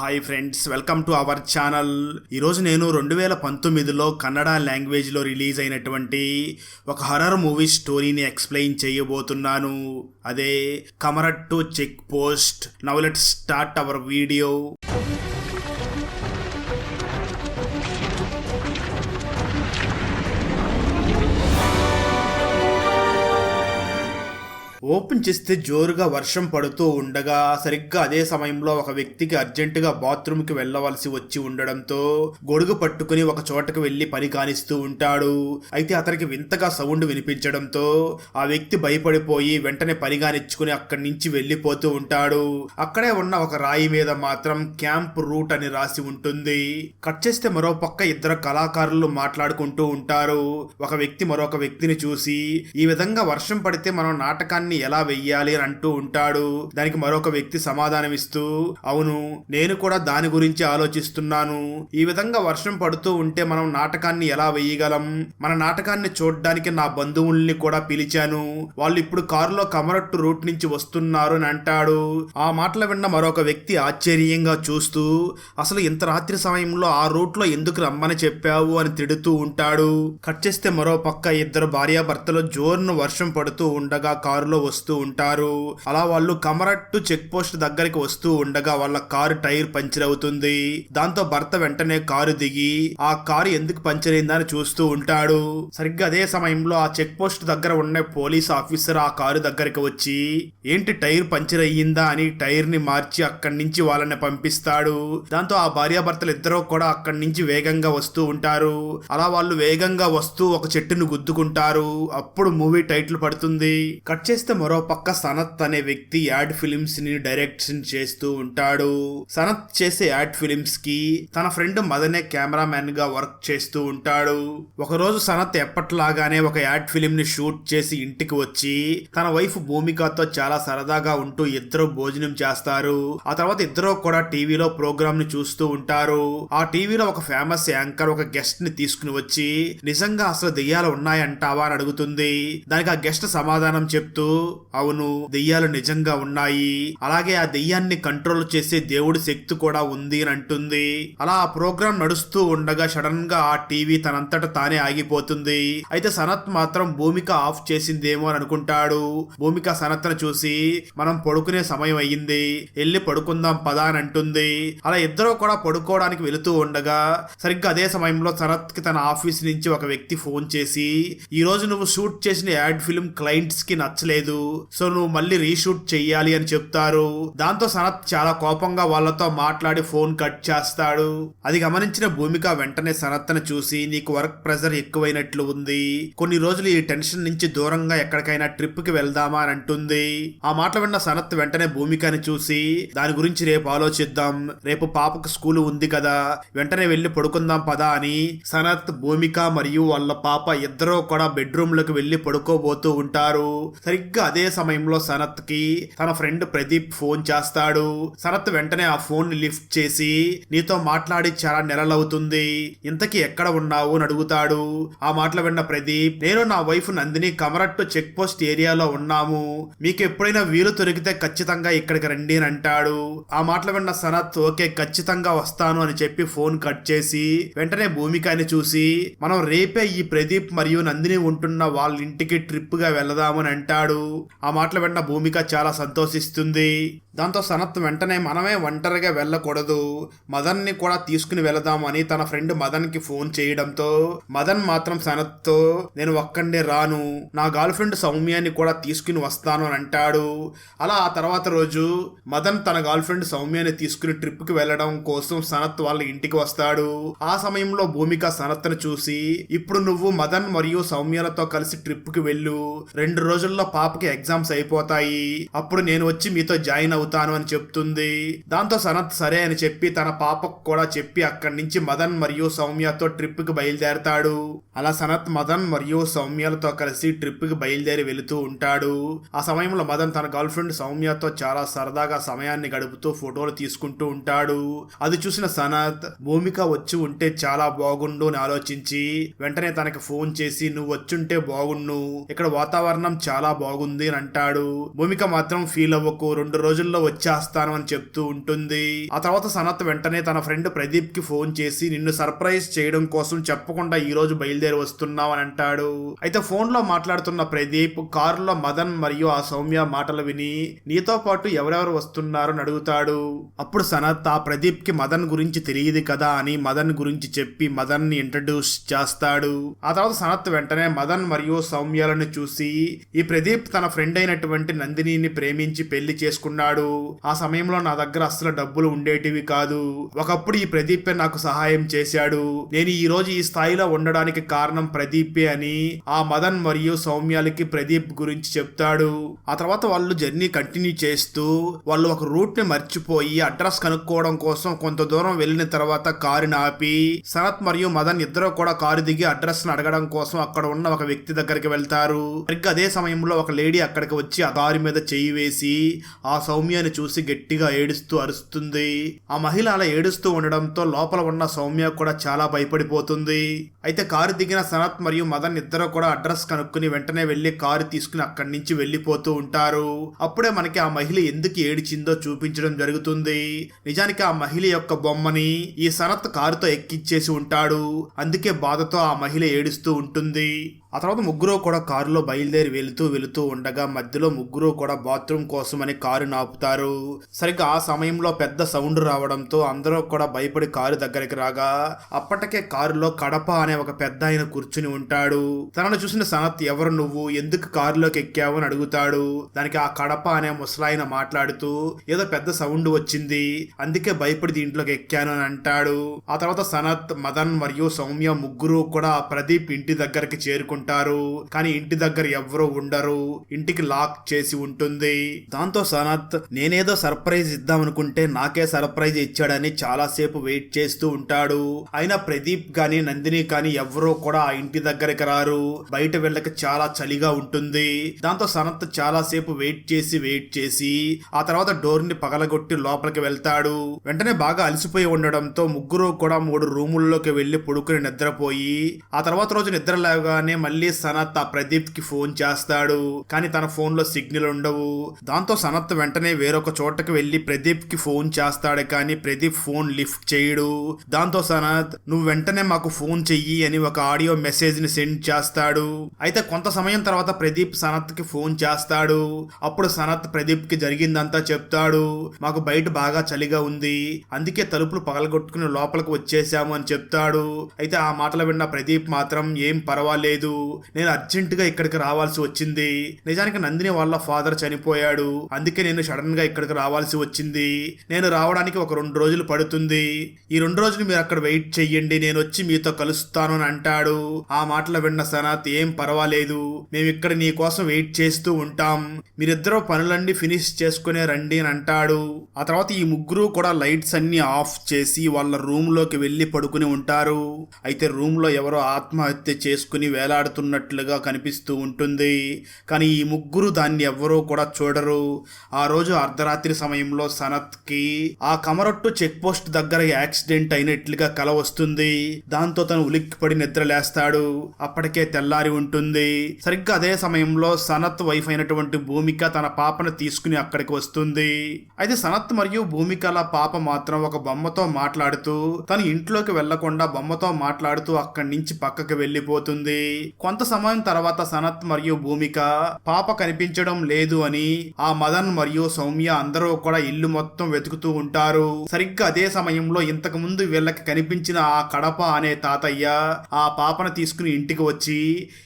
Hi friends welcome to our channel. ఈరోజు నేను రెండు వేల పంతొమ్మిదిలో కన్నడ లాంగ్వేజ్లో రిలీజ్ అయినటువంటి ఒక హర్రర్ మూవీ స్టోరీని ఎక్స్ప్లెయిన్ చేయబోతున్నాను. అదే Kamarattu check post. Now let start our video. Open చేస్తే జోరుగా వర్షం పడుతూ ఉండగా సరిగ్గా అదే సమయంలో ఒక వ్యక్తికి అర్జెంటుగా బాత్రూమ్కి వెళ్ళవలసి వచ్చి ఉండడంతో గొడుగు పట్టుకుని ఒక చోటకు వెళ్ళి పని కానిస్తూ ఉంటాడు. అయితే అతనికి వింతగా సౌండ్ వినిపించడంతో ఆ వ్యక్తి భయపడిపోయి వెంటనే పని కానిచ్చుకుని అక్కడి నుంచి వెళ్ళిపోతూ ఉంటాడు. అక్కడే ఉన్న ఒక రాయి మీద మాత్రం క్యాంప్ రూట్ అని రాసి ఉంటుంది. కట్ చేస్తే మరో పక్క ఇద్దరు కళాకారులు మాట్లాడుకుంటూ ఉంటారు. ఒక వ్యక్తి మరొక వ్యక్తిని చూసి ఈ విధంగా వర్షం పడితే మనం నాటకాన్ని ఎలా వెయ్యాలి అని అంటూ ఉంటాడు. దానికి మరొక వ్యక్తి సమాధానమిస్తూ అవును నేను కూడా దాని గురించి ఆలోచిస్తున్నాను. ఈ విధంగా వర్షం పడుతూ ఉంటే మనం నాటకాన్ని ఎలా వెయ్యగలం? మన నాటకాన్ని చూడడానికి నా బంధువుల్ని కూడా పిలిచాను. వాళ్ళు ఇప్పుడు కారులో కమరట్టు రూట్ నుంచి వస్తున్నారు అని అంటాడు. ఆ మాటలు విన్న మరొక వ్యక్తి ఆశ్చర్యంగా చూస్తూ అసలు ఇంత రాత్రి సమయంలో ఆ రూట్లో ఎందుకు రమ్మని చెప్పావు అని తిడుతూ ఉంటాడు. కట్ చేస్తే మరో పక్క ఇద్దరు భార్యాభర్తలు జోరును వర్షం పడుతూ ఉండగా కారులో వస్తూ ఉంటారు. అలా వాళ్ళు కమరట్టు చెక్ పోస్ట్ దగ్గరికి వస్తూ ఉండగా వాళ్ళ కారు టైర్ పంచర్ అవుతుంది. దాంతో భర్త వెంటనే కారు దిగి ఆ కారు ఎందుకు పంచర్ అయిందని చూస్తూ ఉంటాడు. సరిగ్గా అదే సమయంలో ఆ చెక్ పోస్ట్ దగ్గర ఉన్న పోలీస్ ఆఫీసర్ ఆ కారు దగ్గరికి వచ్చి ఏంటి టైర్ పంచర్ అయ్యిందా? అని టైర్ని మార్చి అక్కడి నుంచి వాళ్ళని పంపిస్తాడు. దాంతో ఆ భార్యాభర్తలు ఇద్దరూ కూడా అక్కడి నుంచి వేగంగా వస్తూ ఉంటారు. అలా వాళ్ళు వేగంగా వస్తూ ఒక చెట్టును గుద్దుకుంటారు. అప్పుడు మూవీ టైటిల్ పడుతుంది. కట్ చేస్తే మరో పక్క సనత్ అనే వ్యక్తి యాడ్ ఫిలిమ్స్ని డైరెక్షన్ చేస్తూ ఉంటాడు. సనత్ చేసే యాడ్ ఫిలిమ్స్కి తన ఫ్రెండ్ మదనే కెమెరామ్యాన్గా వర్క్ చేస్తూ ఉంటాడు. ఒకరోజు సనత్ ఎప్పట్లాగానే ఒక యాడ్ ఫిలిం ని షూట్ చేసి ఇంటికి వచ్చి తన వైఫ్ భూమికతో చాలా సరదాగా ఉంటూ ఇద్దరు భోజనం చేస్తారు. ఆ తర్వాత ఇద్దరు కూడా టీవీలో ప్రోగ్రామ్ని చూస్తూ ఉంటారు. ఆ టీవీలో ఒక ఫేమస్ యాంకర్ ఒక గెస్ట్ని తీసుకుని వచ్చి నిజంగా అసలు దెయ్యాలు ఉన్నాయంటావా? అని అడుగుతుంది. దానికి ఆ గెస్ట్ సమాధానం చెప్తూ అవును దెయ్యాలు నిజంగా ఉన్నాయి. అలాగే ఆ దెయ్యాన్ని కంట్రోల్ చేసే దేవుడి శక్తి కూడా ఉంది అని అంటుంది. అలా ఆ ప్రోగ్రాం నడుస్తూ ఉండగా సడన్గా ఆ టీవీ తనంతట తానే ఆగిపోతుంది. అయితే సనత్ మాత్రం భూమిక ఆఫ్ చేసిందేమో అని అనుకుంటాడు. భూమిక సనత్ను చూసి మనం పడుకునే సమయం అయ్యింది. వెళ్ళి పడుకుందాం పదా అని అంటుంది. అలా ఇద్దరు కూడా పడుకోవడానికి వెళుతూ ఉండగా సరిగ్గా అదే సమయంలో సనత్కి తన ఆఫీస్ నుంచి ఒక వ్యక్తి ఫోన్ చేసి ఈ రోజు నువ్వు షూట్ చేసిన యాడ్ ఫిల్మ్ క్లయింట్స్కి నచ్చలేదు. సో నువ్వు మళ్ళీ రీషూట్ చెయ్యాలి అని చెప్తారు. దాంతో సనత్ చాలా కోపంగా వాళ్ళతో మాట్లాడి ఫోన్ కట్ చేస్తాడు. అది గమనించిన భూమిక వెంటనే సనత్ను చూసి నీకు వర్క్ ప్రెజర్ ఎక్కువైనట్లు ఉంది. కొన్ని రోజులు ఈ టెన్షన్ నుంచి దూరంగా ఎక్కడికైనా ట్రిప్కి వెళ్దామా అని అంటుంది. ఆ మాటలు విన్న సనత్ వెంటనే భూమికని చూసి దాని గురించి రేపు ఆలోచిద్దాం. రేపు పాపకు స్కూల్ ఉంది కదా వెంటనే వెళ్ళి పడుకుందాం పదా అని సనత్ భూమిక మరియు వాళ్ళ పాప ఇద్దరూ కూడా బెడ్రూమ్లోకి వెళ్ళి పడుకోబోతూ ఉంటారు. సరిగ్గా అదే సమయంలో సనత్కి తన ఫ్రెండ్ ప్రదీప్ ఫోన్ చేస్తాడు. సనత్ వెంటనే ఆ ఫోన్ లిఫ్ట్ చేసి నీతో మాట్లాడి చాలా నెలలవుతుంది. ఇంతకీ ఎక్కడ ఉన్నావు? అని అడుగుతాడు. ఆ మాటలు విన్న ప్రదీప్ నేను నా wife Nandini Kamarattu check post ఏరియాలో ఉన్నాము. మీకు ఎప్పుడైనా వీలు దొరికితే ఖచ్చితంగా ఇక్కడికి రండి అని అంటాడు. ఆ మాటలు విన్న సనత్ ఓకే ఖచ్చితంగా వస్తాను అని చెప్పి ఫోన్ కట్ చేసి వెంటనే భూమికాని చూసి మనం రేపే ఈ ప్రదీప్ మరియు నందిని ఉంటున్న వాళ్ళ ఇంటికి ట్రిప్గా వెళదామని అంటాడు. ఆ మాటలు విన్న భూమిక చాలా సంతోషిస్తుంది. దాంతో సనత్ వెంటనే మనమే ఒంటరిగా వెళ్ళకూడదు. మదన్ని కూడా తీసుకుని వెళదామని తన ఫ్రెండ్ మదన్కి ఫోన్ చేయడంతో మదన్ మాత్రం సనత్తో నేను ఒక్కండే రాను. నా గర్ల్ ఫ్రెండ్ సౌమ్యాన్ని కూడా తీసుకుని వస్తాను అని అంటాడు. అలా ఆ తర్వాత రోజు మదన్ తన గర్ల్ ఫ్రెండ్ సౌమ్యాన్ని తీసుకుని ట్రిప్కి వెళ్ళడం కోసం సనత్ వాళ్ళ ఇంటికి వస్తాడు. ఆ సమయంలో భూమిక సనత్ను చూసి ఇప్పుడు నువ్వు మదన్ మరియు సౌమ్యలతో కలిసి ట్రిప్కి వెళ్ళు. రెండు రోజుల్లో పాప పాపకి ఎగ్జామ్స్ అయిపోతాయి. అప్పుడు నేను వచ్చి మీతో జాయిన్ అవుతాను అని చెప్తుంది. దాంతో సనత్ సరే అని చెప్పి తన పాపకు కూడా చెప్పి అక్కడి నుంచి మదన్ మరియు సౌమ్యతో ట్రిప్కి బయలుదేరతాడు. అలా సనత్ మదన్ మరియు సౌమ్యలతో కలిసి ట్రిప్కి బయలుదేరి వెళుతూ ఉంటాడు. ఆ సమయంలో మదన్ తన గర్ల్ ఫ్రెండ్ సౌమ్యతో చాలా సరదాగా సమయాన్ని గడుపుతూ ఫోటోలు తీసుకుంటూ ఉంటాడు. అది చూసిన సనత్ భూమిక వచ్చి ఉంటే చాలా బాగుండు అని ఆలోచించి వెంటనే తనకి ఫోన్ చేసి నువ్వు వచ్చుంటే బాగుండు. ఇక్కడ వాతావరణం చాలా బాగుంది. బాగుంది అని అంటాడు. భూమిక మాత్రం ఫీల్ అవ్వకు. రెండు రోజుల్లో వచ్చేస్తాను అని చెప్తూ ఉంటుంది. ఆ తర్వాత సనత్ వెంటనే తన ఫ్రెండ్ ప్రదీప్కి ఫోన్ చేసి నిన్ను సర్ప్రైజ్ చేయడం కోసం చెప్పకుండా ఈ రోజు బయలుదేరి వస్తున్నావు అని అంటాడు. అయితే ఫోన్లో మాట్లాడుతున్న ప్రదీప్ కారులో మదన్ మరియు ఆ సౌమ్య మాటలు విని నీతో పాటు ఎవరెవరు వస్తున్నారు అని అడుగుతాడు. అప్పుడు సనత్ ఆ ప్రదీప్కి మదన్ గురించి తెలియదు కదా అని మదన్ గురించి చెప్పి మదన్ని ఇంట్రడ్యూస్ చేస్తాడు. ఆ తర్వాత సనత్ వెంటనే మదన్ మరియు సౌమ్యాలను చూసి ఈ ప్రదీప్ తన ఫ్రెండ్ అయినటువంటి నందినిని ప్రేమించి పెళ్ళి చేసుకున్నాడు. ఆ సమయంలో నా దగ్గర అస్సలు డబ్బులు ఉండేటివి కాదు. ఒకప్పుడు ఈ ప్రదీపే నాకు సహాయం చేశాడు. నేను ఈ రోజు ఈ స్థాయిలో ఉండడానికి కారణం ప్రదీపే అని ఆ మదన్ మరియు సౌమ్యాలకి ప్రదీప్ గురించి చెప్తాడు. ఆ తర్వాత వాళ్ళు జర్నీ కంటిన్యూ చేస్తూ వాళ్ళు ఒక రూట్ని మర్చిపోయి అడ్రస్ కనుక్కోవడం కోసం కొంత దూరం వెళ్ళిన తర్వాత కారుని ఆపి సనత్ మరియు మదన్ ఇద్దరు కూడా కారు దిగి అడ్రస్ని అడగడం కోసం అక్కడ ఉన్న ఒక వ్యక్తి దగ్గరికి వెళ్తారు. సరిగ్గా అదే సమయంలో ఒక లేడీ అక్కడికి వచ్చి ఆ దారి మీద చెయ్యి వేసి ఆ సౌమ్యని చూసి గట్టిగా ఏడుస్తూ అరుస్తుంది. ఆ మహిళ అలా ఏడుస్తూ ఉండడంతో లోపల ఉన్న సౌమ్య కూడా చాలా భయపడిపోతుంది. అయితే కారు దిగిన సనత్ మరియు మదన్ ఇద్దరు కూడా అడ్రస్ కనుక్కుని వెంటనే వెళ్ళి కారు తీసుకుని అక్కడి నుంచి వెళ్ళిపోతూ ఉంటారు. అప్పుడే మనకి ఆ మహిళ ఎందుకు ఏడిచిందో చూపించడం జరుగుతుంది. నిజానికి ఆ మహిళ యొక్క బొమ్మని ఈ సనత్ కారుతో ఎక్కిచ్చేసి ఉంటాడు. అందుకే బాధతో ఆ మహిళ ఏడుస్తూ ఉంటుంది. ఆ తర్వాత ముగ్గురు కూడా కారులో బయలుదేరి వెళుతూ వెళుతూ ఉండగా మధ్యలో ముగ్గురు కూడా బాత్రూమ్ కోసమని కారు నాపుతారు. సరిగ్గా ఆ సమయంలో పెద్ద సౌండ్ రావడంతో అందరూ కూడా భయపడి కారు దగ్గరికి రాగా అప్పటికే కారులో కడప అనే ఒక పెద్ద ఆయన కూర్చుని ఉంటాడు. తనను చూసిన సనత్ ఎవరు నువ్వు? ఎందుకు కారులోకి ఎక్కావు? అని అడుగుతాడు. దానికి ఆ కడప అనే ముసలాయన మాట్లాడుతూ ఏదో పెద్ద సౌండ్ వచ్చింది. అందుకే భయపడి దీంట్లోకి ఎక్కాను అని అంటాడు. ఆ తర్వాత సనత్ మదన్ మరియు సౌమ్య ముగ్గురు కూడా ప్రదీప్ ఇంటి దగ్గరికి చేరుకుంటారు. కానీ ఇంటి దగ్గర ఎవరు ఉండరు. ఇంటికి లాక్ చేసి ఉంటుంది. దాంతో సనత్ నేనేదో సర్ప్రైజ్ ఇద్దామనుకుంటే నాకే సర్ప్రైజ్ ఇచ్చాడని చాలా సేపు వెయిట్ చేస్తూ ఉంటాడు. అయినా ప్రదీప్ గాని నందిని కానీ ఎవరో కూడా ఆ ఇంటి దగ్గరికి రారు. బయట వెళ్ళక చాలా చలిగా ఉంటుంది. దాంతో సనత్ చాలా సేపు వెయిట్ చేసి వెయిట్ చేసి ఆ తర్వాత డోర్ని పగలగొట్టి లోపలికి వెళ్తాడు. వెంటనే బాగా అలసిపోయి ఉండడంతో ముగ్గురు కూడా మూడు రూముల్లోకి వెళ్ళి పడుకుని నిద్రపోయి ఆ తర్వాత రోజు నిద్ర లేవగానే మళ్ళీ సనత్ ఆ ప్రదీప్కి ఫోన్ చేస్తాడు. కానీ తన ఫోన్లో సిగ్నల్ ఉండవు. దాంతో సనత్ వెంటనే వేరొక చోటకి వెళ్ళి ప్రదీప్కి ఫోన్ చేస్తాడు కానీ ప్రదీప్ ఫోన్ లిఫ్ట్ చేయడు. దాంతో సనత్ నువ్వు వెంటనే మాకు ఫోన్ చెయ్యి అని ఒక ఆడియో మెసేజ్ని సెండ్ చేస్తాడు. అయితే కొంత సమయం తర్వాత ప్రదీప్ సనత్కి ఫోన్ చేస్తాడు. అప్పుడు సనత్ ప్రదీప్కి జరిగిందంతా చెప్తాడు. మాకు బయట బాగా చలిగా ఉంది. అందుకే తలుపులు పగలగొట్టుకుని లోపలికి వచ్చేసాము అని చెప్తాడు. అయితే ఆ మాటలు విన్న ప్రదీప్ మాత్రం ఏం పర్వాలేదు. నేను అర్జెంటుగా ఇక్కడికి రావాల్సి వచ్చింది. నిజానికి నందిని వాళ్ళ ఫాదర్ చనిపోయాడు. అందుకే నేను సడన్గా ఇక్కడికి రావాల్సి వచ్చింది. నేను రావడానికి ఒక రెండు రోజులు పడుతుంది. ఈ రెండు రోజులు మీరు అక్కడ వెయిట్ చెయ్యండి. నేను వచ్చి మీతో కలుస్తాను అని అంటాడు. ఆ మాటలు విన్న సనాత్ ఏం పర్వాలేదు. మేము ఇక్కడ నీ కోసం వెయిట్ చేస్తూ ఉంటాం. మీరిద్దరూ పనులన్నీ ఫినిష్ చేసుకునే రండి అని అంటాడు. ఆ తర్వాత ఈ ముగ్గురు కూడా లైట్స్ అన్ని ఆఫ్ చేసి వాళ్ళ రూమ్లోకి వెళ్ళి పడుకుని ఉంటారు. అయితే రూమ్లో ఎవరో ఆత్మహత్య చేసుకుని వేలాడు వేలాడుతున్నట్లుగా కనిపిస్తూ ఉంటుంది. కానీ ఈ ముగ్గురు దాన్ని ఎవ్వరూ కూడా చూడరు. ఆ రోజు అర్ధరాత్రి సమయంలో సనత్కి ఆ కమరొట్టు చెక్ పోస్ట్ దగ్గర యాక్సిడెంట్ అయినట్లుగా కల వస్తుంది. దాంతో తను ఉలిక్కిపడి నిద్ర లేస్తాడు. అప్పటికే తెల్లారి ఉంటుంది. సరిగ్గా అదే సమయంలో సనత్ వైఫ్ అయినటువంటి భూమిక తన పాపను తీసుకుని అక్కడికి వస్తుంది. అయితే సనత్ మరియు భూమికల పాప మాత్రం ఒక బొమ్మతో మాట్లాడుతూ తను ఇంట్లోకి వెళ్ళకుండా బొమ్మతో మాట్లాడుతూ అక్కడి నుంచి పక్కకి వెళ్ళిపోతుంది. కొంత సమయం తర్వాత సనత్ మరియు భూమిక పాప కనిపించడం లేదు అని ఆ మదన్ మరియు సౌమ్య అందరూ కూడా ఇల్లు మొత్తం వెతుకుతూ ఉంటారు. సరిగ్గా అదే సమయంలో ఇంతకు ముందు వీళ్ళకి కనిపించిన ఆ కడప అనే తాతయ్య ఆ పాపను తీసుకుని ఇంటికి వచ్చి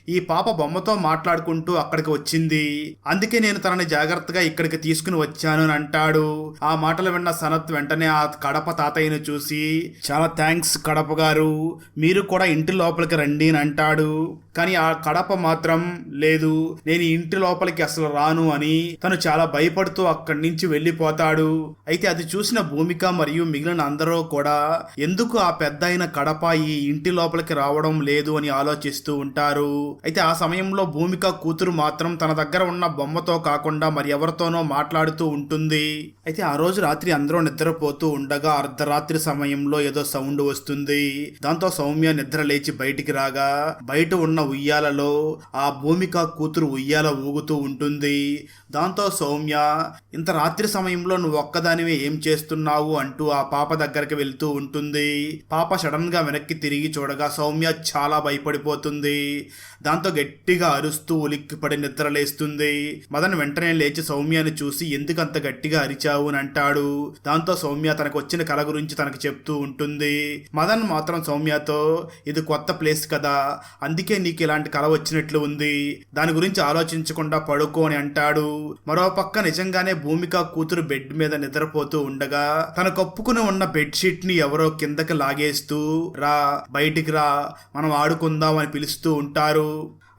ఈ పాప బొమ్మతో మాట్లాడుకుంటూ అక్కడికి వచ్చింది. అందుకే నేను తనని జాగ్రత్తగా ఇక్కడికి తీసుకుని వచ్చాను అని అంటాడు. ఆ మాటలు విన్న సనత్ వెంటనే ఆ కడప తాతయ్యను చూసి చాలా థ్యాంక్స్ కడప గారు మీరు కూడా ఇంటి లోపలికి రండి అని అంటాడు. కానీ ఆ కడప మాత్రం లేదు. నేను ఇంటి లోపలికి అసలు రాను అని తను చాలా భయపడుతూ అక్కడి నుంచి వెళ్ళిపోతాడు. అయితే అది చూసిన భూమిక మరియు మిగిలిన అందరూ కూడా ఎందుకు ఆ పెద్ద అయిన కడప ఈ ఇంటి లోపలికి రావడం లేదు అని ఆలోచిస్తూ ఉంటారు. అయితే ఆ సమయంలో భూమిక కూతురు మాత్రం తన దగ్గర ఉన్న బొమ్మతో కాకుండా మరి ఎవరితోనో మాట్లాడుతూ ఉంటుంది. అయితే ఆ రోజు రాత్రి అందరూ నిద్రపోతూ ఉండగా అర్ధరాత్రి సమయంలో ఏదో సౌండ్ వస్తుంది. దాంతో సౌమ్య నిద్ర లేచి బయటికి రాగా బయట ఉన్న ఉయ్యాలలో ఆ భూమిక కూతురు ఉయ్యాల ఊగుతూ ఉంటుంది. దాంతో సౌమ్య ఇంత రాత్రి సమయంలో నువ్వు ఒక్కదానివే ఏం చేస్తున్నావు? అంటూ ఆ పాప దగ్గరికి వెళ్తూ ఉంటుంది. పాప సడన్గా వెనక్కి తిరిగి చూడగా సౌమ్య చాలా భయపడిపోతుంది. దాంతో గట్టిగా అరుస్తూ ఉలిక్కిపడి నిద్రలేస్తుంది. మదన్ వెంటనే లేచి సౌమ్యని చూసి ఎందుకంత గట్టిగా అరిచావు? అని అంటాడు. దాంతో సౌమ్య తనకు వచ్చిన కళ గురించి తనకు చెప్తూ ఉంటుంది. మదన్ మాత్రం సౌమ్యతో ఇది కొత్త ప్లేస్ కదా అందుకే నీ నీకు ఇలాంటి కళ వచ్చినట్లు ఉంది. దాని గురించి ఆలోచించకుండా పడుకో అని అంటాడు. మరో పక్క నిజంగానే భూమిక కూతురు బెడ్ మీద నిద్రపోతూ ఉండగా తన కప్పుకుని ఉన్న బెడ్షీట్ని ఎవరో కిందకి లాగేస్తూ రా బయటికి రా మనం ఆడుకుందాం అని పిలుస్తూ ఉంటారు.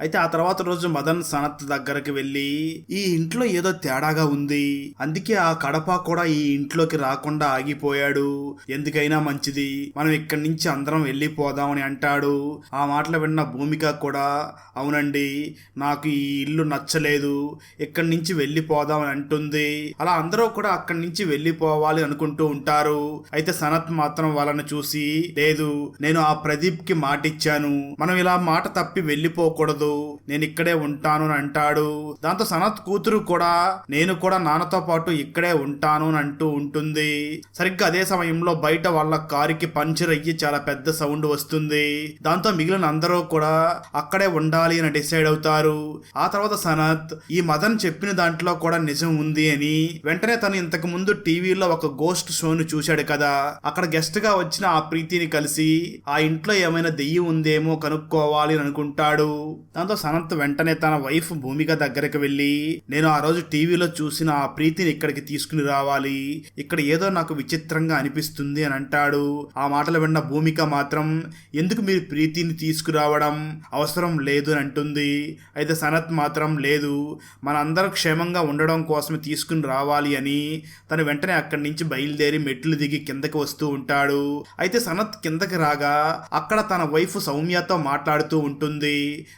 అయితే ఆ తర్వాత రోజు మదన్ సనత్ దగ్గరికి వెళ్ళి ఈ ఇంట్లో ఏదో తేడాగా ఉంది. అందుకే ఆ కడప కూడా ఈ ఇంట్లోకి రాకుండా ఆగిపోయాడు. ఎందుకైనా మంచిది. మనం ఇక్కడి నుంచి అందరం వెళ్ళిపోదామని అంటాడు. ఆ మాటలు విన్న భూమిక కూడా అవునండి నాకు ఈ ఇల్లు నచ్చలేదు. ఇక్కడి నుంచి వెళ్ళిపోదామని అంటుంది. అలా అందరూ కూడా అక్కడి నుంచి వెళ్ళిపోవాలి అనుకుంటూ ఉంటారు. అయితే సనత్ మాత్రం వాళ్ళని చూసి లేదు నేను ఆ ప్రదీప్కి మాట ఇచ్చాను మనం ఇలా మాట తప్పి వెళ్ళిపోకూడదు. నేను ఇక్కడే ఉంటాను అని అంటాడు. దాంతో సనత్ కూతురు కూడా నేను కూడా నాన్నతో పాటు ఇక్కడే ఉంటాను అని అంటూ ఉంటుంది. సరిగ్గా అదే సమయంలో బయట వాళ్ళ కారుకి పంచర్ అయ్యి చాలా పెద్ద సౌండ్ వస్తుంది. దాంతో మిగిలిన అందరూ కూడా అక్కడే ఉండాలి అని డిసైడ్ అవుతారు. ఆ తర్వాత సనత్ ఈ మదన్ చెప్పిన దాంట్లో కూడా నిజం ఉంది అని వెంటనే తను ఇంతకు ముందు టీవీలో ఒక గోస్ట్ షోను చూశాడు కదా. అక్కడ గెస్ట్గా వచ్చిన ఆ ప్రీతిని కలిసి ఆ ఇంట్లో ఏమైనా దెయ్యం ఉందేమో కనుక్కోవాలి అని అనుకుంటాడు. దాంతో సనత్ వెంటనే తన వైఫ్ భూమిక దగ్గరికి వెళ్ళి నేను ఆ రోజు టీవీలో చూసిన ఆ ప్రీతిని ఇక్కడికి తీసుకుని రావాలి. ఇక్కడ ఏదో నాకు విచిత్రంగా అనిపిస్తుంది అని అంటాడు. ఆ మాటలు విన్న భూమిక మాత్రం ఎందుకు మీరు ప్రీతిని తీసుకురావడం అవసరం లేదు అని అంటుంది. అయితే సనత్ మాత్రం లేదు మనందరం క్షేమంగా ఉండడం కోసమే తీసుకుని రావాలి అని తను వెంటనే అక్కడి నుంచి బయలుదేరి మెట్లు దిగి కిందకి వస్తూ ఉంటాడు. అయితే సనత్ కిందకి రాగా అక్కడ తన వైఫ్ సౌమ్యతో మాట్లాడుతూ ఉంటుంది.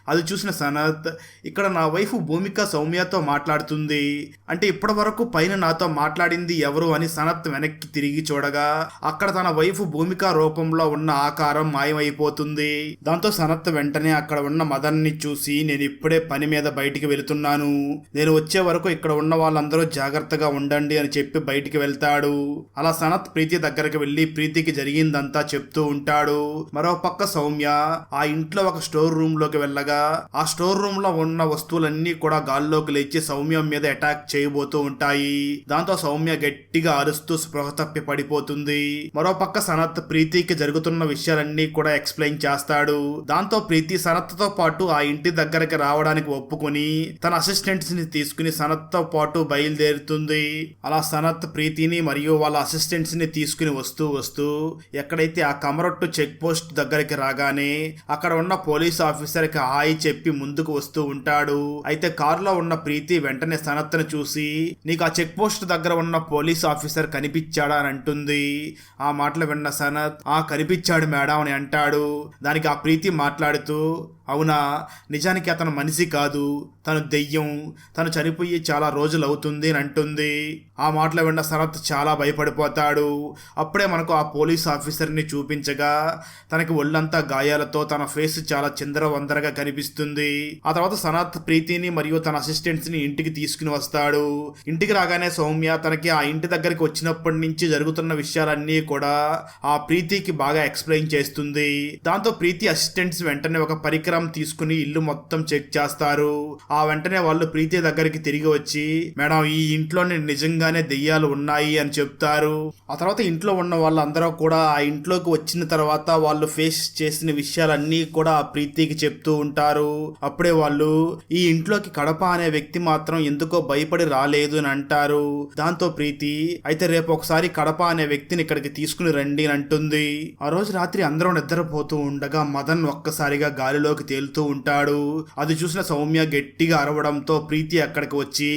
అది చూసిన సనత్ ఇక్కడ నా వైఫ్ భూమిక సౌమ్యతో మాట్లాడుతుంది. అంటే ఇప్పటి వరకు పైన నాతో మాట్లాడింది ఎవరు? అని సనత్ వెనక్కి తిరిగి చూడగా అక్కడ తన వైఫ్ భూమిక రూపంలో ఉన్న ఆకారం మాయమైపోతుంది. దాంతో సనత్ వెంటనే అక్కడ ఉన్న మదన్ని చూసి నేను ఇప్పుడే పని మీద బయటికి వెళుతున్నాను. నేను వచ్చే వరకు ఇక్కడ ఉన్న వాళ్ళందరూ జాగ్రత్తగా ఉండండి అని చెప్పి బయటికి వెళ్తాడు. అలా సనత్ ప్రీతి దగ్గరికి వెళ్ళి ప్రీతికి జరిగిందంతా చెప్తూ ఉంటాడు. మరో పక్క సౌమ్య ఆ ఇంట్లో ఒక స్టోర్ రూమ్లోకి వెళ్ళగా ఆ స్టోర్ రూమ్లో ఉన్న వస్తువులన్నీ కూడా గాల్లోకి లేచి సౌమ్య మీద అటాక్ చేయబోతూ ఉంటాయి. దాంతో సౌమ్య గట్టిగా అరుస్తూ స్పృహ తప్పి పడిపోతుంది. మరో పక్క సనత్ ప్రీతికి జరుగుతున్న విషయాలన్నీ కూడా ఎక్స్ప్లెయిన్ చేస్తాడు. దాంతో ప్రీతి సనత్తో పాటు ఆ ఇంటి దగ్గరికి రావడానికి ఒప్పుకొని తన అసిస్టెంట్స్ని తీసుకుని సనత్తో పాటు బయలుదేరుతుంది. అలా సనత్ ప్రీతిని మరియు వాళ్ళ అసిస్టెంట్స్ని తీసుకుని వస్తూ వస్తూ ఎక్కడైతే ఆ కమరొట్టు చెక్ పోస్ట్ దగ్గరికి రాగానే అక్కడ ఉన్న పోలీస్ ఆఫీసర్కి హాయి చెప్పి ముందుకు వస్తూ ఉంటాడు. అయితే కారులో ఉన్న ప్రీతి వెంటనే సనత్ను చూసి నీకు ఆ చెక్ పోస్ట్ దగ్గర ఉన్న పోలీస్ ఆఫీసర్ కనిపించాడా? అని అంటుంది. ఆ మాటలు విన్న సనత్ ఆ కనిపించాడు మేడం అని అంటాడు. దానికి ఆ ప్రీతి మాట్లాడుతూ అవునా? నిజానికి అతను మనిషి కాదు. తను దెయ్యం. తను చనిపోయి చాలా రోజులు అవుతుంది అని అంటుంది. ఆ మాటలు విన్న శరత్ చాలా భయపడిపోతాడు. అప్పుడే మనకు ఆ పోలీస్ ఆఫీసర్ని చూపించగా తనకి ఒళ్ళంతా గాయాలతో తన ఫేస్ చాలా చిందరవందరగా కనిపిస్తుంది. ఆ తర్వాత సనత్ ప్రీతిని మరియు తన అసిస్టెంట్స్ని ఇంటికి తీసుకుని వస్తాడు. ఇంటికి రాగానే సౌమ్య తనకి ఆ ఇంటి దగ్గరికి వచ్చినప్పటి నుంచి జరుగుతున్న విషయాలన్నీ కూడా ఆ ప్రీతికి బాగా ఎక్స్ప్లెయిన్ చేస్తుంది. దాంతో ప్రీతి అసిస్టెంట్స్ వెంటనే ఒక పరికరం తీసుకుని ఇల్లు మొత్తం చెక్ చేస్తారు. ఆ వెంటనే వాళ్ళు ప్రీతి దగ్గరికి తిరిగి వచ్చి మేడం ఈ ఇంట్లోనే నిజంగానే దెయ్యాలు ఉన్నాయి అని చెప్తారు. ఆ తర్వాత ఇంట్లో ఉన్న వాళ్ళందరూ కూడా ఆ ఇంట్లోకి వచ్చిన తర్వాత వాళ్ళు ఫేస్ చేసిన విషయాలన్నీ కూడా ఆ ప్రీతికి చెప్తూ ఉంటారు. అప్పుడే వాళ్ళు ఈ ఇంట్లోకి కడప అనే వ్యక్తి మాత్రం ఎందుకో భయపడి రాలేదు అని అంటారు. దాంతో ప్రీతి అయితే రేపు ఒకసారి కడప అనే వ్యక్తిని ఇక్కడికి తీసుకుని రండి అని అంటుంది. ఆ రోజు రాత్రి అందరూ నిద్రపోతూ ఉండగా మదన్ ఒక్కసారిగా గాలిలోకి తేలుతూ ఉంటాడు. అది చూసిన సౌమ్య గట్టిగా అరవడంతో ప్రీతి అక్కడికి వచ్చి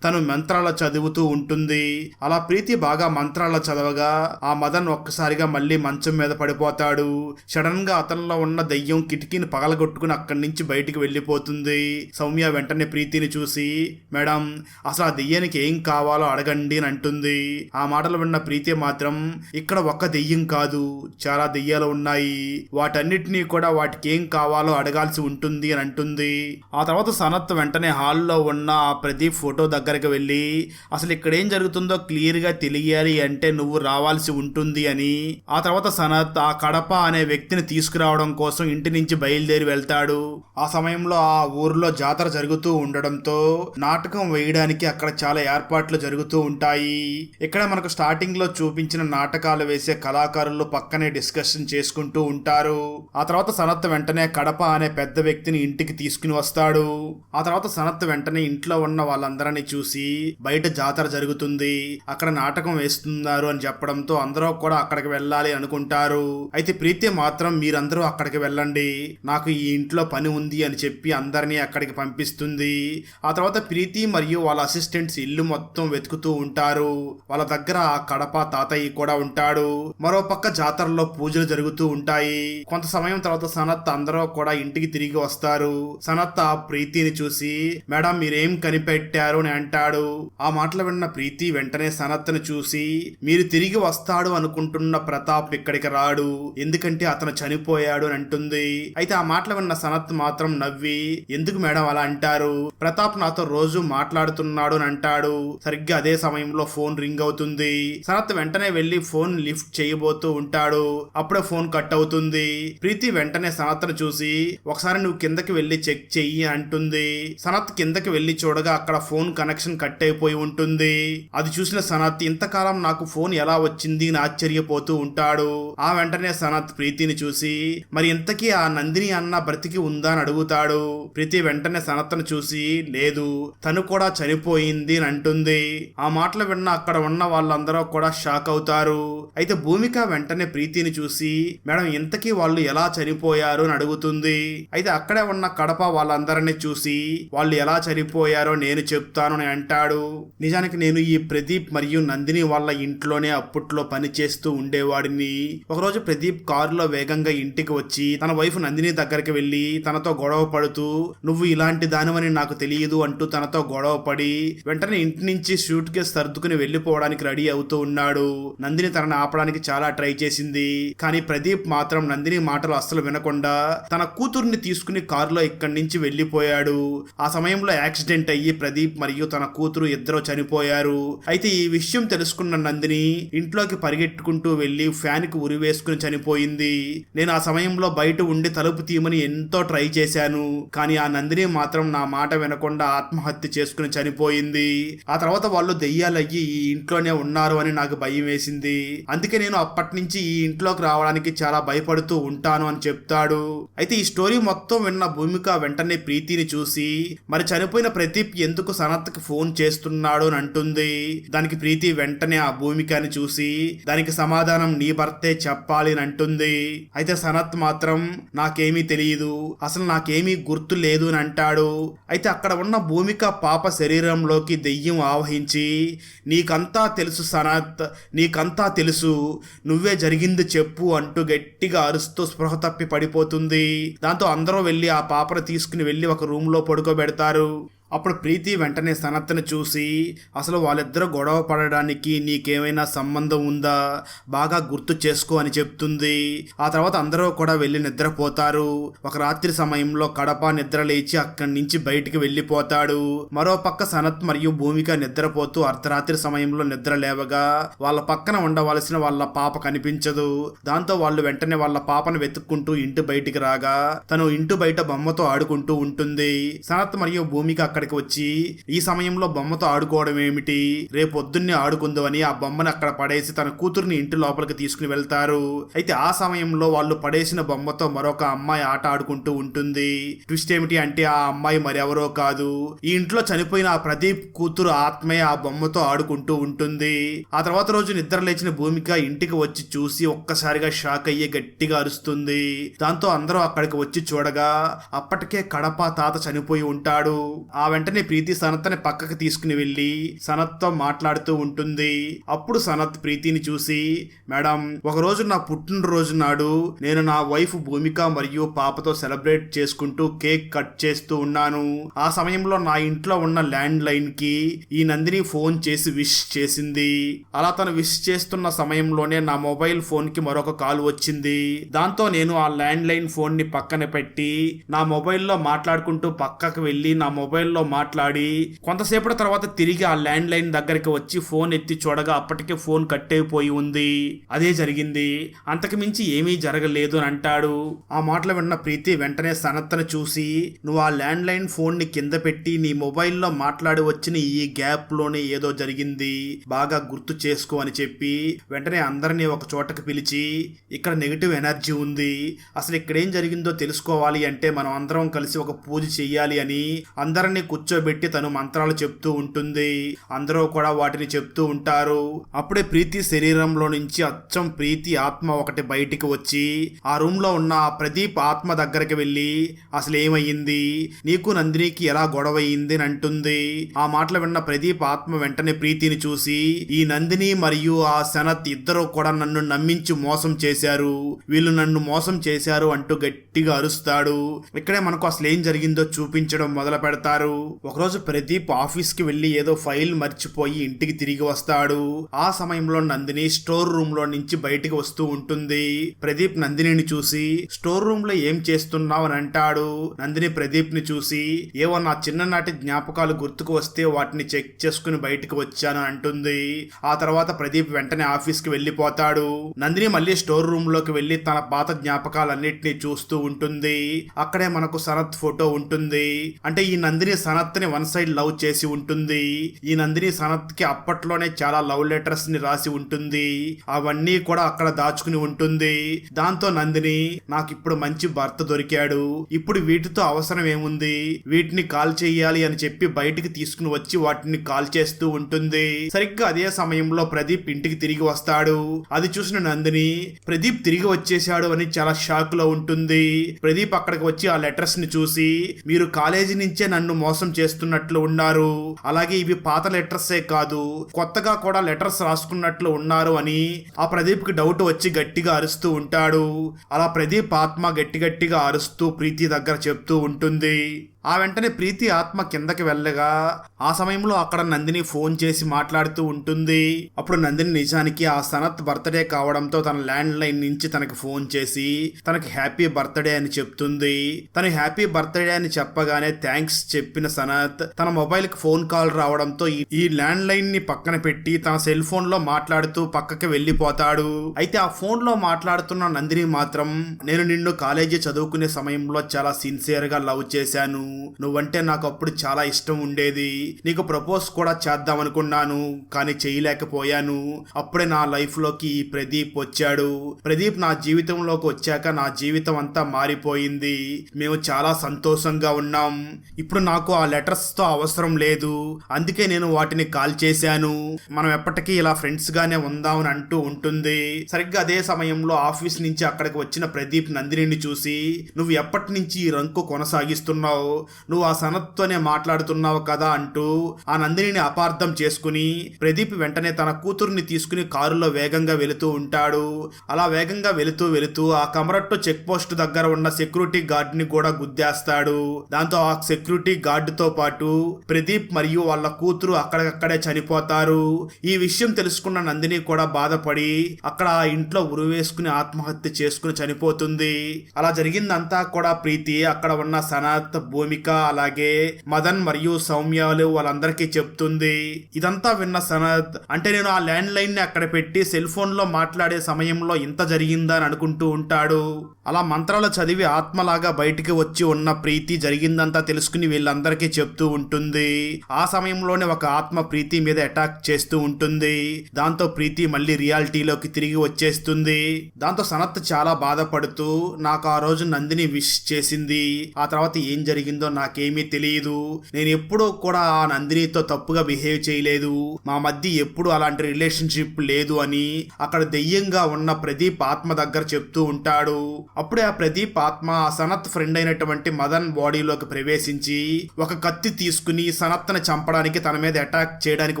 తను మంత్రాల చదువుతూ ఉంటుంది. అలా ప్రీతి బాగా మంత్రాల చదవగా ఆ మదన్ ఒక్కసారిగా మళ్ళీ మంచం మీద పడిపోతాడు. సడన్గా అతనిలో ఉన్న దయ్యం కిటికీని పగలగొట్టుకుని అక్కడి నుంచి బయటికి వెళ్ళిపోతుంది. సౌమ్య వెంటనే ప్రీతిని చూసి మేడం అసలు ఆ దెయ్యానికి ఏం కావాలో అడగండి అని అంటుంది. ఆ మాటలు విన్న ప్రీతి మాత్రం ఇక్కడ ఒక్క దెయ్యం కాదు చాలా దెయ్యాలు ఉన్నాయి. వాటన్నిటినీ కూడా వాటికి ఏం కావాలో అడగ జరగాల్సి ఉంటుంది అని అంటుంది. ఆ తర్వాత సనత్ వెంటనే హాల్లో ఉన్న ఆ ప్రదీప్ ఫోటో దగ్గరికి వెళ్ళి అసలు ఇక్కడ ఏం జరుగుతుందో క్లియర్గా తెలియాలి అంటే నువ్వు రావాల్సి ఉంటుంది అని. ఆ తర్వాత సనత్ ఆ కడప అనే వ్యక్తిని తీసుకురావడం కోసం ఇంటి నుంచి బయలుదేరి వెళ్తాడు. ఆ సమయంలో ఆ ఊర్లో జాతర జరుగుతూ ఉండడంతో నాటకం వేయడానికి అక్కడ చాలా ఏర్పాట్లు జరుగుతూ ఉంటాయి. ఇక్కడ మనకు స్టార్టింగ్లో చూపించిన నాటకాలు వేసే కళాకారులు పక్కనే డిస్కషన్ చేసుకుంటూ ఉంటారు. ఆ తర్వాత సనత్ వెంటనే కడప అనే పెద్ద వ్యక్తిని ఇంటికి తీసుకుని వస్తాడు. ఆ తర్వాత సనత్ వెంటనే ఇంట్లో ఉన్న వాళ్ళందరినీ చూసి బయట జాతర జరుగుతుంది అక్కడ నాటకం వేస్తున్నారు అని చెప్పడంతో అందరూ కూడా అక్కడికి వెళ్ళాలి అనుకుంటారు. అయితే ప్రీతి మాత్రం మీరందరూ అక్కడికి వెళ్ళండి. నాకు ఈ ఇంట్లో పని ఉంది అని చెప్పి అందరినీ అక్కడికి పంపిస్తుంది. ఆ తర్వాత ప్రీతి మరియు వాళ్ళ అసిస్టెంట్స్ ఇల్లు మొత్తం వెతుకుతూ ఉంటారు. వాళ్ళ దగ్గర ఆ కడప తాతయ్య కూడా ఉంటాడు. మరో పక్క జాతరలో పూజలు జరుగుతూ ఉంటాయి. కొంత సమయం తర్వాత సనత్ అందరూ కూడా ఇంటికి తిరిగి వస్తారు. సనత్ ఆ ప్రీతిని చూసి మేడం మీరేం కనిపెట్టారు? అని అంటాడు. ఆ మాటలు విన్న ప్రీతి వెంటనే సనత్ను చూసి మీరు తిరిగి వస్తాడు అనుకుంటున్న ప్రతాప్ ఇక్కడికి రాడు. ఎందుకంటే అతను చనిపోయాడు అని అంటుంది. అయితే ఆ మాటలు విన్న సనత్ మాత్రం నవ్వి ఎందుకు మేడం అలా అంటారు? ప్రతాప్ నాతో రోజు మాట్లాడుతున్నాడు అని అంటాడు. సరిగ్గా అదే సమయంలో ఫోన్ రింగ్ అవుతుంది. సనత్ వెంటనే వెళ్ళి ఫోన్ లిఫ్ట్ చేయబోతూ ఉంటాడు. అప్పుడే ఫోన్ కట్ అవుతుంది. ప్రీతి వెంటనే సనత్ను చూసి ఒకసారి నువ్వు కిందకి వెళ్ళి చెక్ చెయ్యి అంటుంది. సనత్ కిందకి వెళ్ళి చూడగా అక్కడ ఫోన్ కనెక్షన్ కట్ అయిపోయి ఉంటుంది. అది చూసిన సనత్ ఇంతకాలం నాకు ఫోన్ ఎలా వచ్చింది? అని ఆశ్చర్యపోతూ ఉంటాడు. ఆ వెంటనే సనత్ ప్రీతిని చూసి మరి ఇంతకీ ఆ నందిని అన్న బ్రతికి ఉందా? అని అడుగుతాడు. ప్రీతి వెంటనే సనత్ను చూసి లేదు తను కూడా చనిపోయింది అని అంటుంది. ఆ మాటలు విన్న అక్కడ ఉన్న వాళ్ళందరూ కూడా షాక్ అవుతారు. అయితే భూమిక వెంటనే ప్రీతిని చూసి మేడం ఇంతకీ వాళ్ళు ఎలా చనిపోయారు? అని అడుగుతుంది. అయితే అక్కడే ఉన్న కడప వాళ్ళందరినీ చూసి వాళ్ళు ఎలా చనిపోయారో నేను చెప్తాను అని అంటాడు. నిజానికి నేను ఈ ప్రదీప్ మరియు నందిని వాళ్ళ ఇంట్లోనే అప్పట్లో పని చేస్తూ ఉండేవాడిని. ఒకరోజు ప్రదీప్ కారులో వేగంగా ఇంటికి వచ్చి తన వైఫ్ నందిని దగ్గరికి వెళ్ళి తనతో గొడవ పడుతూ నువ్వు ఇలాంటి దానివని నాకు తెలియదు అంటూ తనతో గొడవ పడి వెంటనే ఇంటి నుంచి షూట్ కేసు సర్దుకుని వెళ్ళిపోవడానికి రెడీ అవుతూ ఉన్నాడు. నందిని తనను ఆపడానికి చాలా ట్రై చేసింది. కానీ ప్రదీప్ మాత్రం నందిని మాటలు అస్సలు వినకుండా తన కూతుర్ని తీసుకుని కారులో ఇక్కడి నుంచి వెళ్ళిపోయాడు. ఆ సమయంలో యాక్సిడెంట్ అయ్యి ప్రదీప్ మరియు తన కూతురు ఇద్దరు చనిపోయారు. అయితే ఈ విషయం తెలుసుకున్న నందిని ఇంట్లోకి పరిగెట్టుకుంటూ వెళ్ళి ఫ్యాన్కి ఉరి వేసుకుని చనిపోయింది. నేను ఆ సమయంలో బయట ఉండి తలుపు తీయమని ఎంతో ట్రై చేశాను. కానీ ఆ నందిని మాత్రం నా మాట వినకుండా ఆత్మహత్య చేసుకుని చనిపోయింది. ఆ తర్వాత వాళ్ళు దెయ్యాలయ్యి ఈ ఇంట్లోనే ఉన్నారు అని నాకు భయం వేసింది. అందుకే నేను అప్పటి నుంచి ఈ ఇంట్లోకి రావడానికి చాలా భయపడుతూ ఉంటాను అని చెప్తాడు. అయితే ఈ స్టోరీ మొత్తం విన్న భూమిక వెంటనే ప్రీతిని చూసి మరి చనిపోయిన ప్రదీప్ ఎందుకు సనత్కి ఫోన్ చేస్తున్నాడు? అని అంటుంది. దానికి ప్రీతి వెంటనే ఆ భూమికని చూసి దానికి సమాధానం నీ భర్తే చెప్పాలి అని అంటుంది. అయితే సనత్ మాత్రం నాకేమీ తెలియదు అసలు నాకేమీ గుర్తు లేదు అని అంటాడు. అయితే అక్కడ ఉన్న భూమిక పాప శరీరంలోకి దెయ్యం ఆవహించి నీకంతా తెలుసు సనత్. నీకంతా తెలుసు. నువ్వే జరిగింది చెప్పు అంటూ గట్టిగా అరుస్తూ స్పృహ తప్పి పడిపోతుంది. దాంతో అందరూ వెళ్ళి ఆ పాపను తీసుకుని వెళ్ళి ఒక రూమ్లో పడుకోబెడతారు. అప్పుడు ప్రీతి వెంటనే సనత్ను చూసి అసలు వాళ్ళిద్దరూ గొడవ పడడానికి నీకేమైనా సంబంధం ఉందా? బాగా గుర్తు చేసుకో అని చెప్తుంది. ఆ తర్వాత అందరూ కూడా వెళ్ళి నిద్రపోతారు. ఒక రాత్రి సమయంలో కడప నిద్ర లేచి అక్కడి నుంచి బయటికి వెళ్ళిపోతాడు. మరో పక్క సనత్ మరియు భూమిక నిద్రపోతూ అర్ధరాత్రి సమయంలో నిద్ర లేవగా వాళ్ళ పక్కన ఉండవలసిన వాళ్ళ పాప కనిపించదు. దాంతో వాళ్ళు వెంటనే వాళ్ళ పాపను వెతుక్కుంటూ ఇంటి బయటికి రాగా తను ఇంటి బయట బొమ్మతో ఆడుకుంటూ ఉంటుంది. సనత్ మరియు భూమిక అక్కడికి వచ్చి ఈ సమయంలో బొమ్మతో ఆడుకోవడం ఏమిటి? రేపు పొద్దున్నే ఆడుకుందామని ఆ బొమ్మను అక్కడ పడేసి తన కూతుర్ని ఇంటి లోపలికి తీసుకుని వెళ్తారు. అయితే ఆ సమయంలో వాళ్ళు పడేసిన బొమ్మతో మరొక అమ్మాయి ఆట ఆడుకుంటూ ఉంటుంది. ట్విస్ట్ ఏమిటి అంటే ఆ అమ్మాయి మరెవరో కాదు. ఈ ఇంట్లో చనిపోయిన ఆ ప్రదీప్ కూతురు ఆత్మయ ఆ బొమ్మతో ఆడుకుంటూ ఉంటుంది. ఆ తర్వాత రోజు నిద్ర లేచిన భూమిక ఇంటికి వచ్చి చూసి ఒక్కసారిగా షాక్ అయ్యి గట్టిగా అరుస్తుంది. దాంతో అందరూ అక్కడికి వచ్చి చూడగా అప్పటికే కడప తాత చనిపోయి ఉంటాడు. ఆ ఆ వెంటనే ప్రీతి సనత్ని పక్కకి తీసుకుని వెళ్ళి సనత్తో మాట్లాడుతూ ఉంటుంది. అప్పుడు సనత్ ప్రీతిని చూసి మేడం ఒకరోజు నా పుట్టినరోజు నాడు నేను నా వైఫ్ భూమిక మరియు పాపతో సెలబ్రేట్ చేసుకుంటూ కేక్ కట్ చేస్తూ ఉన్నాను. ఆ సమయంలో నా ఇంట్లో ఉన్న ల్యాండ్ లైన్కి ఈ నందిని ఫోన్ చేసి విష్ చేసింది. అలా తను విష్ చేస్తున్న సమయంలోనే నా మొబైల్ ఫోన్కి మరొక కాల్ వచ్చింది. దాంతో నేను ఆ ల్యాండ్ లైన్ ఫోన్ని పక్కన పెట్టి నా మొబైల్లో మాట్లాడుకుంటూ పక్కకు వెళ్ళి నా మొబైల్లో మాట్లాడి కొంతసేపటి తర్వాత తిరిగి ఆ ల్యాండ్ లైన్ దగ్గరికి వచ్చి ఫోన్ ఎత్తి చూడగా అప్పటికే ఫోన్ కట్టయిపోయి ఉంది. అదే జరిగింది. అంతకు మించి ఏమీ జరగలేదు అని అంటాడు. ఆ మాటలు విన్న ప్రీతి వెంటనే సనత్తను చూసి నువ్వు ఆ ల్యాండ్ లైన్ ఫోన్ని కింద పెట్టి నీ మొబైల్లో మాట్లాడి వచ్చిన ఈ గ్యాప్లోనే ఏదో జరిగింది. బాగా గుర్తు చేసుకో అని చెప్పి వెంటనే అందరినీ ఒక చోటకు పిలిచి ఇక్కడ నెగిటివ్ ఎనర్జీ ఉంది. అసలు ఇక్కడ ఏం జరిగిందో తెలుసుకోవాలి అంటే మనం అందరం కలిసి ఒక పూజ చెయ్యాలి అని అందరినీ కూర్చోబెట్టి తను మంత్రాలు చెప్తూ ఉంటుంది. అందరూ కూడా వాటిని చెప్తూ ఉంటారు. అప్పుడే ప్రీతి శరీరంలో నుంచి అచ్చం ప్రీతి ఆత్మ ఒకటి బయటికి వచ్చి ఆ రూమ్లో ఉన్న ఆ ప్రదీప్ ఆత్మ దగ్గరికి వెళ్ళి అసలు ఏమయ్యింది? నీకు నందినికి ఎలా గొడవ అయ్యింది అని అంటుంది. ఆ మాటలు విన్న ప్రదీప్ ఆత్మ వెంటనే ప్రీతిని చూసి ఈ నందిని మరియు ఆ సనత్ ఇద్దరు కూడా నన్ను నమ్మించి మోసం చేశారు. వీళ్ళు నన్ను మోసం చేశారు అంటూ గట్టిగా అరుస్తాడు. ఇక్కడే మనకు అసలు ఏం జరిగిందో చూపించడం మొదలు పెడతారు ఒకరోజు ప్రదీప్ ఆఫీస్కి వెళ్ళి ఏదో ఫైల్ మర్చిపోయి ఇంటికి తిరిగి వస్తాడు. ఆ సమయంలో నందిని స్టోర్ రూమ్లో నుంచి బయటికి వస్తూ ఉంటుంది. ప్రదీప్ నందినిని చూసి స్టోర్ రూమ్లో ఏం చేస్తున్నావు? అని అంటాడు. నందిని ప్రదీప్ని చూసి ఏవో నా చిన్ననాటి జ్ఞాపకాలు గుర్తుకు వస్తే వాటిని చెక్ చేసుకుని బయటికి వచ్చాను అంటుంది. ఆ తర్వాత ప్రదీప్ వెంటనే ఆఫీస్కి వెళ్ళిపోతాడు నందిని మళ్ళీ స్టోర్ రూమ్లోకి వెళ్ళి తన పాత జ్ఞాపకాలన్నిటినీ చూస్తూ ఉంటుంది. అక్కడే మనకు సనత్ ఫోటో ఉంటుంది. అంటే ఈ నందిని సనత్ని వన్ సైడ్ లవ్ చేసి ఉంటుంది. ఈ నందిని సనత్కి అప్పట్లోనే చాలా లవ్ లెటర్స్ని రాసి ఉంటుంది. అవన్నీ కూడా అక్కడ దాచుకుని ఉంటుంది. దాంతో నందిని నాకు ఇప్పుడు మంచి భర్త దొరికాడు. ఇప్పుడు వీటితో అవసరం ఏముంది? వీటిని కాల్ చేయాలి అని చెప్పి బయటికి తీసుకుని వచ్చి వాటిని కాల్ చేస్తూ ఉంటుంది. సరిగ్గా అదే సమయంలో ప్రదీప్ ఇంటికి తిరిగి వస్తాడు. అది చూసిన నందిని ప్రదీప్ తిరిగి వచ్చేసాడు అని చాలా షాక్లో ఉంటుంది. ప్రదీప్ అక్కడికి వచ్చి ఆ లెటర్స్ని చూసి మీరు కాలేజీ నుంచే నన్ను మోసం మోసం చేస్తున్నట్లు ఉన్నారు. అలాగే ఇవి పాత లెటర్సే కాదు కొత్తగా కూడా లెటర్స్ రాసుకున్నట్లు ఉన్నారు అని ఆ ప్రదీప్కి డౌట్ వచ్చి గట్టిగా అరుస్తూ ఉంటాడు. అలా ప్రదీప్ ఆత్మ గట్టి గట్టిగా అరుస్తూ ప్రీతి దగ్గర చెప్తూ ఉంటుంది. ఆ వెంటనే ప్రీతి ఆత్మ కిందకి వెళ్ళగా ఆ సమయంలో అక్కడ నందిని ఫోన్ చేసి మాట్లాడుతూ ఉంటుంది. అప్పుడు నందిని నిజానికి ఆ సనత్ బర్త్డే కావడంతో తన ల్యాండ్ లైన్ నుంచి తనకి ఫోన్ చేసి తనకి హ్యాపీ బర్త్డే అని చెప్తుంది. తను హ్యాపీ బర్త్డే అని చెప్పగానే థ్యాంక్స్ చెప్పిన సనత్ తన మొబైల్కి ఫోన్ కాల్ రావడంతో ఈ- ల్యాండ్ లైన్ని పక్కన పెట్టి తన సెల్ ఫోన్లో మాట్లాడుతూ పక్కకి వెళ్ళిపోతాడు. అయితే ఆ ఫోన్లో మాట్లాడుతున్న నందిని మాత్రం నేను నిన్ను కాలేజీ చదువుకునే సమయంలో చాలా సిన్సియర్గా లవ్ చేశాను. నువ్వంటే నాకు అప్పుడు చాలా ఇష్టం ఉండేది. నీకు ప్రపోజ్ కూడా చేద్దాం అనుకున్నాను కానీ చేయలేకపోయాను. అప్పుడే నా లైఫ్లోకి ఈ ప్రదీప్ వచ్చాడు. ప్రదీప్ నా జీవితంలోకి వచ్చాక నా జీవితం అంతా మారిపోయింది. మేము చాలా సంతోషంగా ఉన్నాం. ఇప్పుడు నాకు ఆ లెటర్స్తో అవసరం లేదు. అందుకే నేను వాటిని కాల్ చేశాను. మనం ఎప్పటికీ ఇలా ఫ్రెండ్స్ గానే ఉందామని అంటూ ఉంటుంది. సరిగ్గా అదే సమయంలో ఆఫీస్ నుంచి అక్కడికి వచ్చిన ప్రదీప్ నందినిని చూసి నువ్వు ఎప్పటి నుంచి ఈ రంకు కొనసాగిస్తున్నావు? నువ్వు ఆ సనత్తోనే మాట్లాడుతున్నావు కదా అంటూ ఆ నందినిని అపార్థం చేసుకుని ప్రదీప్ వెంటనే తన కూతుర్ని తీసుకుని కారులో వేగంగా వెళుతూ ఉంటాడు. అలా వేగంగా వెళుతూ వెళుతూ ఆ కమరట్టు చెక్ పోస్ట్ దగ్గర ఉన్న సెక్యూరిటీ గార్డ్ని కూడా గుద్దేస్తాడు. దాంతో ఆ సెక్యూరిటీ గార్డ్తో పాటు ప్రదీప్ మరియు వాళ్ళ కూతురు అక్కడికక్కడే చనిపోతారు. ఈ విషయం తెలుసుకున్న నందిని కూడా బాధపడి అక్కడ ఆ ఇంట్లో ఉరివేసుకుని ఆత్మహత్య చేసుకుని చనిపోతుంది. అలా జరిగిందంతా కూడా ప్రీతి అక్కడ ఉన్న సనత్ భూమిక అలాగే మదన్ మరియు సౌమ్యాలు వాళ్ళందరికీ చెప్తుంది. ఇదంతా విన్న సనత్ అంటే నేను ఆ ల్యాండ్ లైన్ని అక్కడ పెట్టి సెల్ ఫోన్లో మాట్లాడే సమయంలో ఇంత జరిగిందా అని అనుకుంటూ ఉంటాడు. అలా మంత్రాలు చదివి ఆత్మలాగా బయటికి వచ్చి ఉన్న ప్రీతి జరిగిందంతా తెలుసుకుని వీళ్ళందరికీ చెప్తూ ఉంటుంది. ఆ సమయంలోనే ఒక ఆత్మ ప్రీతి మీద అటాక్ చేస్తూ ఉంటుంది. దాంతో ప్రీతి మళ్ళీ రియాలిటీలోకి తిరిగి వచ్చేస్తుంది. దాంతో సనత్ చాలా బాధపడుతూ నాకు ఆ రోజు నందిని విష్ చేసింది. ఆ తర్వాత ఏం జరిగింది జరిగిందో నాకేమీ తెలియదు. నేను ఎప్పుడూ కూడా ఆ నందినితో తప్పుగా బిహేవ్ చేయలేదు. మా మధ్య ఎప్పుడు అలాంటి రిలేషన్షిప్ లేదు అని అక్కడ దెయ్యంగా ఉన్న ప్రదీప్ ఆత్మ దగ్గర చెప్తూ ఉంటాడు. అప్పుడే ఆ ప్రదీప్ ఆత్మ ఆ సనత్ ఫ్రెండ్ అయినటువంటి మదన్ బాడీలోకి ప్రవేశించి ఒక కత్తి తీసుకుని సనత్ను చంపడానికి తన మీద అటాక్ చేయడానికి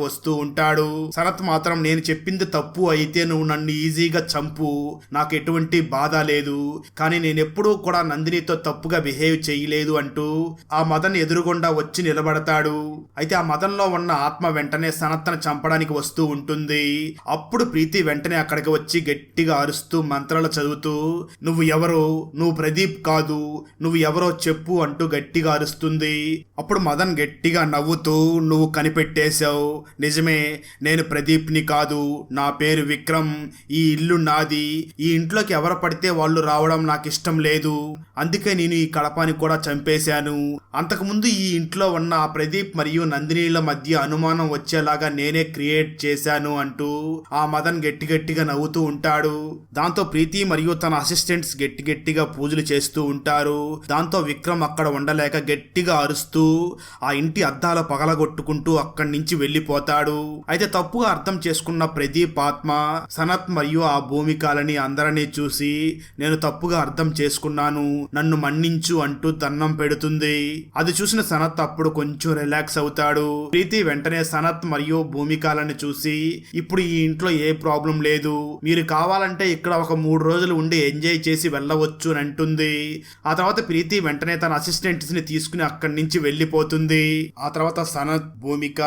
వస్తూ ఉంటాడు. సనత్ మాత్రం నేను చెప్పింది తప్పు అయితే నువ్వు నన్ను ఈజీగా చంపు. నాకు ఎటువంటి బాధ లేదు. కానీ నేను ఎప్పుడూ కూడా నందినితో తప్పుగా బిహేవ్ చేయలేదు అంటూ ఆ మదన్ ఎదురుగుండా వచ్చి నిలబడతాడు. అయితే ఆ మదన్లో ఉన్న ఆత్మ వెంటనే సనత్తను చంపడానికి వస్తూ ఉంటుంది. అప్పుడు ప్రీతి వెంటనే అక్కడికి వచ్చి గట్టిగా అరుస్తూ మంత్రాలు చదువుతూ నువ్వు ఎవరు? నువ్వు ప్రదీప్ కాదు. నువ్వు ఎవరో చెప్పు అంటూ గట్టిగా అరుస్తుంది. అప్పుడు మదన్ గట్టిగా నవ్వుతూ నువ్వు కనిపెట్టేశావు. నిజమే నేను ప్రదీప్ని కాదు. నా పేరు విక్రమ్. ఈ ఇల్లు నాది. ఈ ఇంట్లోకి ఎవరు పడితే వాళ్ళు రావడం నాకు ఇష్టం లేదు. అందుకే నేను ఈ కడపాని కూడా చంపేశాను. అంతకుముందు ఈ ఇంట్లో ఉన్న ప్రదీప్ మరియు నందినిల మధ్య అనుమానం వచ్చేలాగా నేనే క్రియేట్ చేశాను అంటూ ఆ మదన్ గట్టి గట్టిగా నవ్వుతూ ఉంటాడు. దాంతో ప్రీతి మరియు తన అసిస్టెంట్స్ గట్టి గట్టిగా పూజలు చేస్తూ ఉంటారు. దాంతో విక్రమ్ అక్కడ ఉండలేక గట్టిగా అరుస్తూ ఆ ఇంటి అద్దాల పగలగొట్టుకుంటూ అక్కడి నుంచి వెళ్ళిపోతాడు. అయితే తప్పుగా అర్థం చేసుకున్న ప్రదీప్ ఆత్మ సనత్ మరియు ఆ భూమికాలని అందరినీ చూసి నేను తప్పుగా అర్థం చేసుకున్నాను. నన్ను మన్నించు అంటూ దన్నం పెడుతుంది. అది చూసిన సనత్ అప్పుడు కొంచెం రిలాక్స్ అవుతాడు. ప్రీతి వెంటనే సనత్ మరియు భూమికాలను చూసి ఇప్పుడు ఈ ఇంట్లో ఏ ప్రాబ్లం లేదు. మీరు కావాలంటే ఇక్కడ ఒక మూడు రోజులు ఉండి ఎంజాయ్ చేసి వెళ్ళవచ్చు అని అంటుంది. ఆ తర్వాత ప్రీతి వెంటనే తన అసిస్టెంట్స్ని తీసుకుని అక్కడి నుంచి వెళ్ళిపోతుంది. ఆ తర్వాత సనత్ భూమిక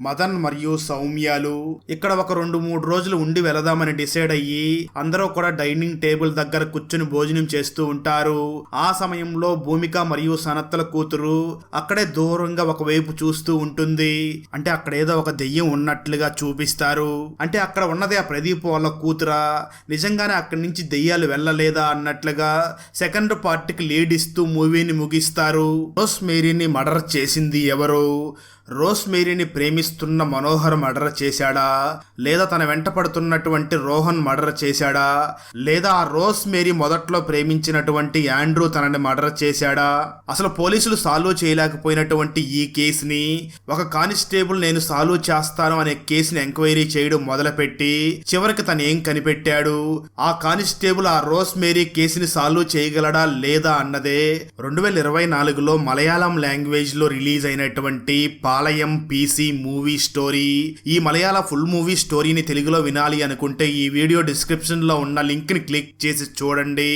మదన్ మరియు సౌమ్యాలు ఇక్కడ ఒక రెండు మూడు రోజులు ఉండి వెళదామని డిసైడ్ అయ్యి అందరూ కూడా డైనింగ్ టేబుల్ దగ్గర కూర్చుని భోజనం చేస్తూ ఉంటారు. ఆ సమయంలో భూమిక మరియు సనత్ సనత్తుల కూతురు అక్కడే దూరంగా ఒకవైపు చూస్తూ ఉంటుంది. అంటే అక్కడ ఏదో ఒక దెయ్యం ఉన్నట్లుగా చూపిస్తారు. అంటే అక్కడ ఉన్నది ఆ ప్రదీప్ వాళ్ళ కూతురా. నిజంగానే అక్కడి నుంచి దెయ్యాలు వెళ్ళలేదా అన్నట్లుగా సెకండ్ పార్ట్కి లీడ్ ఇస్తూ మూవీని ముగిస్తారు. రోస్ మేరీని మర్డర్ చేసింది ఎవరు? రోస్ మేరీని ప్రేమిస్తున్న మనోహర్ మర్డర్ చేశాడా? లేదా తన వెంట పడుతున్నటువంటి రోహన్ మర్డర్ చేశాడా? లేదా ఆ రోస్ మేరీ మొదట్లో ప్రేమించినటువంటి యాండ్రూ తనని మర్డర్ చేశాడా? అసలు పోలీసులు సాల్వ్ చేయలేకపోయినటువంటి ఈ కేసుని ఒక కానిస్టేబుల్ నేను సాల్వ్ చేస్తాను అనే కేసుని ఎంక్వైరీ చేయడం మొదలుపెట్టి చివరికి తను ఏం కనిపెట్టాడు? ఆ కానిస్టేబుల్ ఆ రోస్ మేరీ కేసుని సాల్వ్ చేయగలడా లేదా అన్నదే. రెండు వేల ఇరవై నాలుగులో మలయాళం లాంగ్వేజ్లో రిలీజ్ అయినటువంటి ఆలయం పీసీ మూవీ స్టోరీ. ఈ మలయాళ ఫుల్ మూవీ స్టోరీని తెలుగులో వినాలి అనుకుంటే ఈ వీడియో డిస్క్రిప్షన్లో ఉన్న లింక్ని క్లిక్ చేసి చూడండి.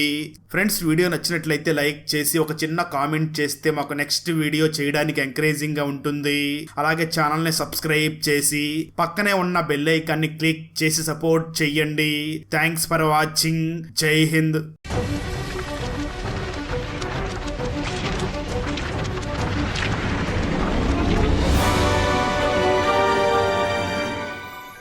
ఫ్రెండ్స్ వీడియో నచ్చినట్లయితే లైక్ చేసి ఒక చిన్న కామెంట్ చేస్తే మాకు నెక్స్ట్ వీడియో చేయడానికి ఎంకరేజింగ్గా ఉంటుంది. అలాగే ఛానల్ని సబ్స్క్రైబ్ చేసి పక్కనే ఉన్న బెల్ ఐకాన్ని క్లిక్ చేసి సపోర్ట్ చెయ్యండి. Thanks for watching. జై హింద్.